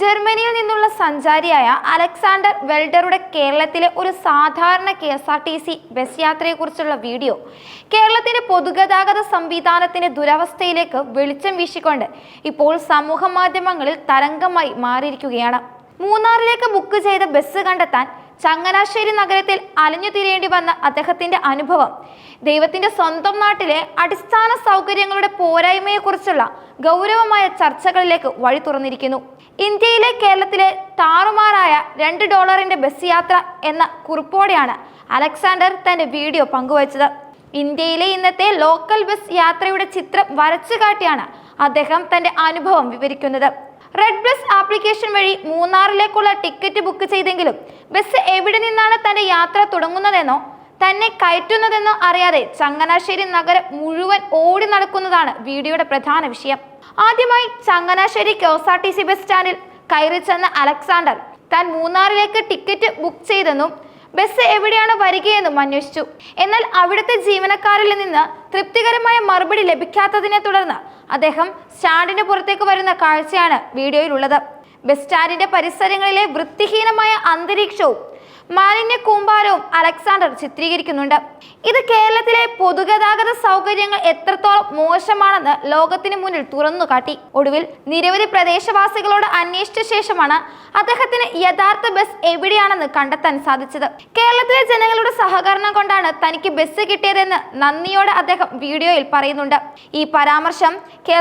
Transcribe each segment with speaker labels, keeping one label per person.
Speaker 1: ജർമ്മനിയിൽ നിന്നുള്ള സഞ്ചാരിയായ അലക്സാണ്ടർ വെൽഡറുടെ കേരളത്തിലെ ഒരു സാധാരണ K S R T C bus യാത്രയെക്കുറിച്ചുള്ള video കേരളത്തിന്റെ പൊതുഗതാഗത സംവിധാനത്തിന്റെ ദുരവസ്ഥയിലേക്ക് വെളിച്ചം വീശിക്കൊണ്ട് ഇപ്പോൾ സമൂഹ മാധ്യമങ്ങളിൽ തരംഗമായി മാറിയിരിക്കുകയാണ്. മൂന്നാറിലേക്ക് ബുക്ക് ചെയ്ത ബസ് കണ്ടെത്താൻ ചങ്ങനാശ്ശേരി നഗരത്തിൽ അലഞ്ഞു തിരിയേണ്ടി വന്ന അദ്ദേഹത്തിന്റെ അനുഭവം. ദൈവത്തിന്റെ സ്വന്തം നാട്ടിലെ അടിസ്ഥാന സൗകര്യങ്ങളുടെ പോരായ്മയെക്കുറിച്ചുള്ള ഗൗരവമായ ചർച്ചകളിലേക്ക് വഴി തുറന്നിരിക്കുന്നു. ഇന്ത്യയിലെ കേരളത്തിലെ താറുമാറായ രണ്ട് ഡോളറിന്റെ ബസ് യാത്ര എന്ന കുറിപ്പോടെയാണ് അലക്സാണ്ടർ തന്റെ വീഡിയോ പങ്കുവച്ചത്. ഇന്ത്യയിലെ ഇന്നത്തെ ലോക്കൽ ബസ് യാത്രയുടെ ചിത്രം വരച്ചു കാട്ടിയാണ് അദ്ദേഹം തന്റെ അനുഭവം വിവരിക്കുന്നത്. റെഡ് ബസ് ആപ്ലിക്കേഷൻ വഴി മൂന്നാറിലേക്കുള്ള ടിക്കറ്റ് ബുക്ക് ചെയ്തെങ്കിലും ബസ് എവിടെ നിന്നാണ് തന്റെ യാത്ര തുടങ്ങുന്നതെന്നോ തന്നെ കയറ്റുന്നതെന്നോ അറിയാതെ ചങ്ങനാശ്ശേരി നഗരം മുഴുവൻ ഓടി നടക്കുന്നതാണ് വീഡിയോയുടെ പ്രധാന വിഷയം. ആദ്യമായി Changanassery K S R T C bus സ്റ്റാൻഡിൽ കയറി ചെന്ന അലക്സാണ്ടർ താൻ മൂന്നാറിലേക്ക് ടിക്കറ്റ് ബുക്ക് ചെയ്തെന്നും ബസ് എവിടെയാണ് വരികയെന്നും അന്വേഷിച്ചു. എന്നാൽ അവിടുത്തെ ജീവനക്കാരിൽ നിന്ന് തൃപ്തികരമായ മറുപടി ലഭിക്കാത്തതിനെ തുടർന്ന് അദ്ദേഹം സ്റ്റാൻഡിന് പുറത്തേക്ക് വരുന്ന കാഴ്ചയാണ് വീഡിയോയിലുള്ളത്. ബസ് സ്റ്റാൻഡിന്റെ പരിസരങ്ങളിലെ വൃത്തിഹീനമായ അന്തരീക്ഷവും മാലിന്യ കൂമ്പാരവും അലക്സാണ്ടർ ചിത്രീകരിക്കുന്നുണ്ട്. ഇത് കേരളത്തിലെ പൊതുഗതാഗത സൗകര്യങ്ങൾ എത്രത്തോളം മോശമാണെന്ന് ലോകത്തിന് മുന്നിൽ തുറന്നു കാട്ടി ഒടുവിൽ നിരവധി പ്രദേശവാസികളോട് അന്വേഷിച്ച ശേഷമാണ് അദ്ദേഹത്തിന് യഥാർത്ഥ ബസ് എവിടെയാണെന്ന് കണ്ടെത്താൻ സാധിച്ചത്. കേരളത്തിലെ ജനങ്ങളുടെ സഹകരണം കൊണ്ടാണ് തനിക്ക് ബസ് കിട്ടിയതെന്ന് നന്ദിയോടെ അദ്ദേഹം വീഡിയോയിൽ പറയുന്നുണ്ട്. ഈ പരാമർശം കെ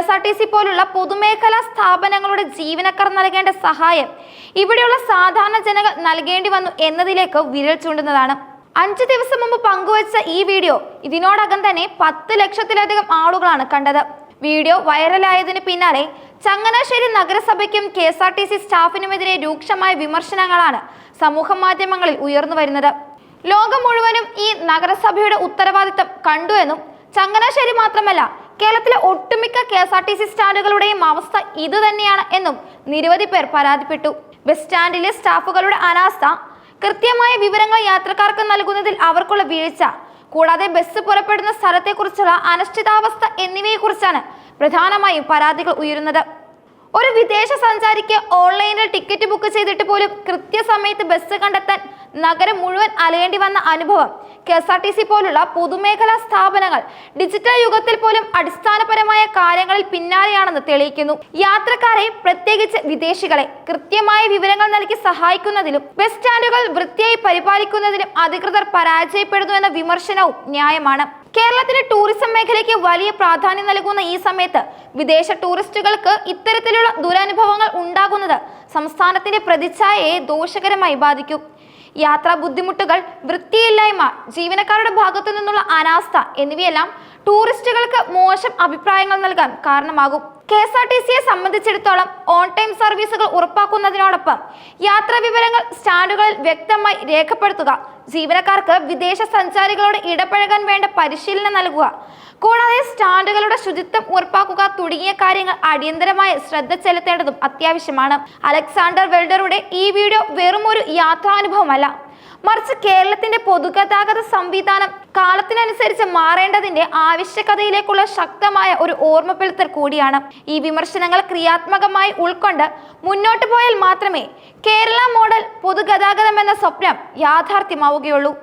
Speaker 1: പോലുള്ള പൊതുമേഖലാ സ്ഥാപനങ്ങളുടെ ജീവനക്കാർ നൽകേണ്ട സഹായം ഇവിടെയുള്ള സാധാരണ ജനങ്ങൾ നൽകേണ്ടി വന്നു എന്നതിലേക്ക് വിരൽ ചൂണ്ടുന്നതാണ്. അഞ്ച് ദിവസം മുമ്പ് പങ്കുവച്ച ഈ വീഡിയോ ഇതിനോടകം തന്നെ പത്ത് ലക്ഷത്തിലധികം ആളുകളാണ് കണ്ടത്. വീഡിയോ വൈറലായതിന് പിന്നാലെ Changanassery നഗരസഭയ്ക്കും K S R T C സ്റ്റാഫിനുമെതിരെ രൂക്ഷമായ വിമർശനങ്ങളാണ് സമൂഹ മാധ്യമങ്ങളിൽ ഉയർന്നു വരുന്നത്. ലോകം മുഴുവനും ഈ നഗരസഭയുടെ ഉത്തരവാദിത്തം കണ്ടു എന്നും ചങ്ങനാശ്ശേരി മാത്രമല്ല കേരളത്തിലെ ഒട്ടുമിക്ക K S R T C സ്റ്റാൻഡുകളുടെയും അവസ്ഥ ഇത് തന്നെയാണ് എന്നും നിരവധി പേർ പരാതിപ്പെട്ടു. ബസ് സ്റ്റാൻഡിലെ സ്റ്റാഫുകളുടെ അനാസ്ഥ കൃത്യമായ വിവരങ്ങൾ യാത്രക്കാർക്ക് നൽകുന്നതിൽ അവർക്കുള്ള വീഴ്ച കൂടാതെ ബസ് പുറപ്പെടുന്ന സ്ഥലത്തെക്കുറിച്ചുള്ള അനിശ്ചിതാവസ്ഥ എന്നിവയെക്കുറിച്ചാണ് പ്രധാനമായും പരാതികൾ ഉയരുന്നത്. ഒരു വിദേശ സഞ്ചാരിക്ക് ഓൺലൈനിൽ ടിക്കറ്റ് ബുക്ക് ചെയ്തിട്ട് പോലും കൃത്യസമയത്ത് ബസ് കണ്ടെത്താൻ നഗരം മുഴുവൻ അലയേണ്ടി വന്ന അനുഭവം. K S R T C പോലുള്ള പൊതുമേഖലാ സ്ഥാപനങ്ങൾ ഡിജിറ്റൽ യുഗത്തിൽ പോലും അടിസ്ഥാനപരമായ കാര്യങ്ങളിൽ പിന്നാലെയാണെന്ന് തെളിയിക്കുന്നു. യാത്രക്കാരെ പ്രത്യേകിച്ച് വിദേശികളെ കൃത്യമായ വിവരങ്ങൾ നൽകി സഹായിക്കുന്നതിലും ബസ് സ്റ്റാൻഡുകൾ വൃത്തിയായി പരിപാലിക്കുന്നതിലും അധികൃതർ പരാജയപ്പെടുന്നു എന്ന വിമർശനവും ന്യായമാണ്. കേരളത്തിലെ ടൂറിസം മേഖലയ്ക്ക് വലിയ പ്രാധാന്യം നൽകുന്ന ഈ സമയത്ത് വിദേശ ടൂറിസ്റ്റുകൾക്ക് ഇത്തരത്തിലുള്ള ദുരനുഭവങ്ങൾ ഉണ്ടാകുന്നത് സംസ്ഥാനത്തിന്റെ പ്രതിച്ഛായയെ ദോഷകരമായി ബാധിക്കും. യാത്രാ ബുദ്ധിമുട്ടുകൾ വൃത്തിയില്ലായ്മ ജീവനക്കാരുടെ ഭാഗത്തു നിന്നുള്ള അനാസ്ഥ എന്നിവയെല്ലാം ടൂറിസ്റ്റുകൾക്ക് മോശം അഭിപ്രായങ്ങൾ നൽകാൻ കാരണമാകും. കെ എസ് ആർ ടി സിയെ സംബന്ധിച്ചിടത്തോളം ഓൺ ടൈം സർവീസുകൾ ഉറപ്പാക്കുന്നതിനോടൊപ്പം യാത്രാ വിവരങ്ങൾ സ്റ്റാൻഡുകളിൽ വ്യക്തമായി രേഖപ്പെടുത്തുക ജീവനക്കാർക്ക് വിദേശ സഞ്ചാരികളോട് ഇടപഴകാൻ വേണ്ട പരിശീലനം നൽകുക കൂടാതെ സ്റ്റാൻഡുകളുടെ ശുചിത്വം ഉറപ്പാക്കുക തുടങ്ങിയ കാര്യങ്ങൾ അടിയന്തരമായി ശ്രദ്ധ ചെലുത്തേണ്ടതും അത്യാവശ്യമാണ്. അലക്സാണ്ടർ വെൽഡറുടെ ഈ വീഡിയോ വെറുമൊരു യാത്രാനുഭവമല്ല. മറിച്ച് കേരളത്തിന്റെ പൊതുഗതാഗത സംവിധാനം കാലത്തിനനുസരിച്ച് മാറേണ്ടതിന്റെ ആവശ്യകതയിലേക്കുള്ള ശക്തമായ ഒരു ഓർമ്മപ്പെടുത്തൽ കൂടിയാണ്. ഈ വിമർശനങ്ങൾ ക്രിയാത്മകമായി ഉൾക്കൊണ്ട് മുന്നോട്ട് പോയാൽ മാത്രമേ കേരള മോഡൽ പൊതുഗതാഗതം എന്ന സ്വപ്നം യാഥാർത്ഥ്യമാവുകയുള്ളൂ.